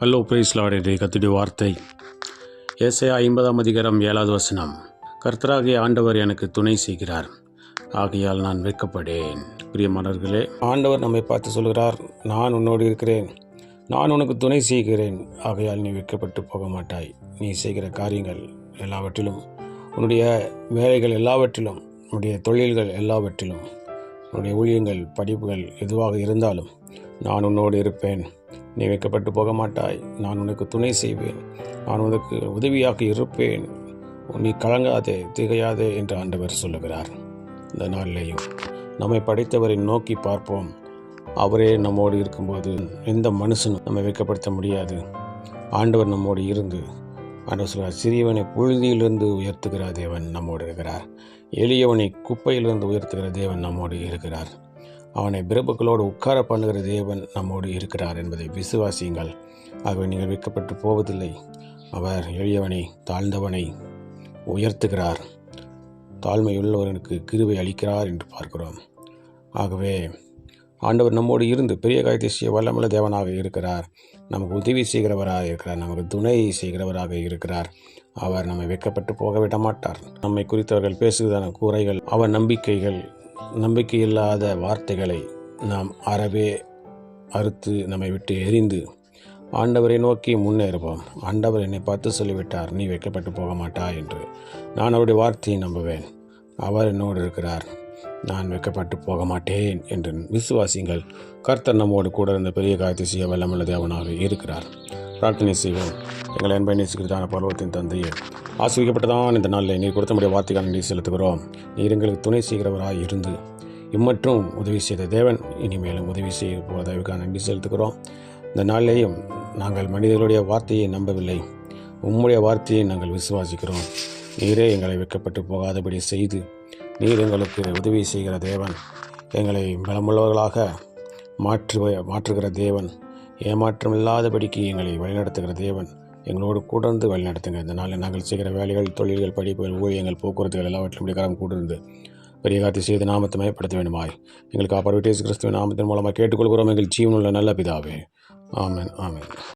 Hello price லாடே கத்துடைய வார்த்தை. ஏசையா ஐம்பதாம் அதிகாரம் ஏழாவது வசனம். கர்த்தராகிய ஆண்டவர் எனக்கு துணை செய்கிறார். ஆகையால் நான் வெட்கப்படேன். பிரியமானவர்களே ஆண்டவர் நம்மை பார்த்து சொல்கிறார் நான் உன்னோடு இருக்கிறேன். நான் உனக்கு துணை செய்கிறேன். ஆகையால் நீ வெட்கப்பட்டு போக மாட்டாய். நீ செய்கிற காரியங்கள் எல்லாவற்றிலும் உன்னுடைய வேலைகள் எல்லாவற்றிலும் உன்னுடைய தொழில்கள் எல்லாவற்றிலும் உன்னுடைய ஊழியங்கள் படிப்புகள் எதுவாக இருந்தாலும் நான் உன்னோடு இருப்பேன். நீ வைக்கப்பட்டு போக மாட்டாய் நான் உனக்கு துணை செய்வேன். நான் உனக்கு உதவியாக இருப்பேன். நீ கலங்காதே திகையாதே என்று ஆண்டவர் சொல்லுகிறார். இந்த நாளிலேயும் நம்மை படைத்தவரை நோக்கி பார்ப்போம். அவரே நம்மோடு இருக்கும்போது எந்த மனுஷனும் நம்மை வைக்கப்படுத்த முடியாது. ஆண்டவர் நம்மோடு இருந்து ஆண்டவர் சொல்கிறார் சிறியவனை புழுதியிலிருந்து உயர்த்துகிற தேவன் நம்மோடு இருக்கிறார். எளியவனை குப்பையிலிருந்து உயர்த்துகிற தேவன் நம்மோடு இருக்கிறார். அவனை பிரபுக்களோடு உட்கார பண்ணுகிற தேவன் நம்மோடு இருக்கிறார் என்பதை விசுவாசியுங்கள். ஆகவே நீங்கள் வைக்கப்பட்டு போவதில்லை. அவர் எளியவனை தாழ்ந்தவனை உயர்த்துகிறார். தாழ்மையுள்ளவனுக்கு கிருவை அளிக்கிறார் என்று பார்க்கிறோம். ஆகவே ஆண்டவர் நம்மோடு இருந்து பெரிய காரியத்தை செய்ய வல்லமுள்ள தேவனாக இருக்கிறார். நமக்கு உதவி செய்கிறவராக இருக்கிறார். நமக்கு துணை செய்கிறவராக இருக்கிறார். அவர் நம்மை வெக்கப்பட்டு போக விட மாட்டார் நம்மை குறித்தவர்கள் பேசுவதான கூரைகள் அவர் நம்பிக்கைகள் நம்பிக்கையில்லாத வார்த்தைகளை நாம் அறவே அறுத்து நம்மை விட்டு எரிந்து ஆண்டவரை நோக்கி முன்னேறுவோம். ஆண்டவர் என்னை பார்த்து சொல்லிவிட்டார் நீ வைக்கப்பட்டு போக மாட்டா என்று. நான் அவருடைய வார்த்தையை நம்புவேன். அவர் என்னோடு இருக்கிறார். நான் வைக்கப்பட்டு போக மாட்டேன் என்று விசுவாசிங்கள் கர்த்தர் நம்மோடு கூட இருந்த பெரிய காரியத்தை செய்ய வல்லமல்ல தேவனாக இருக்கிறார். பிரார்த்தனை செய்வோம். எங்களை அன்பை நேசிக்கிறதான பருவத்தின் தந்தையே ஆசிரியப்பட்டதான் இந்த நாளில் நீர் கொடுத்த முடிய வார்த்தைகள் நன்றி செலுத்துகிறோம். நீர் எங்களுக்கு துணை செய்கிறவராக இருந்து இம்மற்றும் உதவி செய்த தேவன் இனிமேலும் உதவி செய்ய போவதற்காக நன்றி செலுத்துகிறோம். இந்த நாளிலேயும் நாங்கள் மனிதர்களுடைய வார்த்தையை நம்பவில்லை உம்முடைய வார்த்தையை நாங்கள் விசுவாசிக்கிறோம். நீரே எங்களை வைக்கப்பட்டு போகாதபடி செய்து நீர் எங்களுக்கு உதவி செய்கிற தேவன் எங்களை பலமுள்ளவர்களாக மாற்று மாற்றுகிற தேவன் ஏமாற்றம் இல்லாதபடிக்கு எங்களை வழிநடத்துகிற தேவன் எங்களோடு கூடர்ந்து வழிநடத்துங்க. இந்த நாளில் நாங்கள் செய்கிற வேலைகள் தொழில்கள் படிப்புகள் ஊழியங்கள் போக்குவரத்துகள் எல்லாவற்றிலும் கரம் கூடர்ந்து பெரிய காத்தி செய்து நாமத்தை மயப்படுத்த வேண்டுமாய். எங்களுக்கு அப்பா விட்டேசு கிறிஸ்துவ நாமத்தின் மூலமாக கேட்டுக்கொள்கிறோம். எங்கள் ஜீவனுள்ள நல்ல பிதாவே. ஆமென் ஆமென்.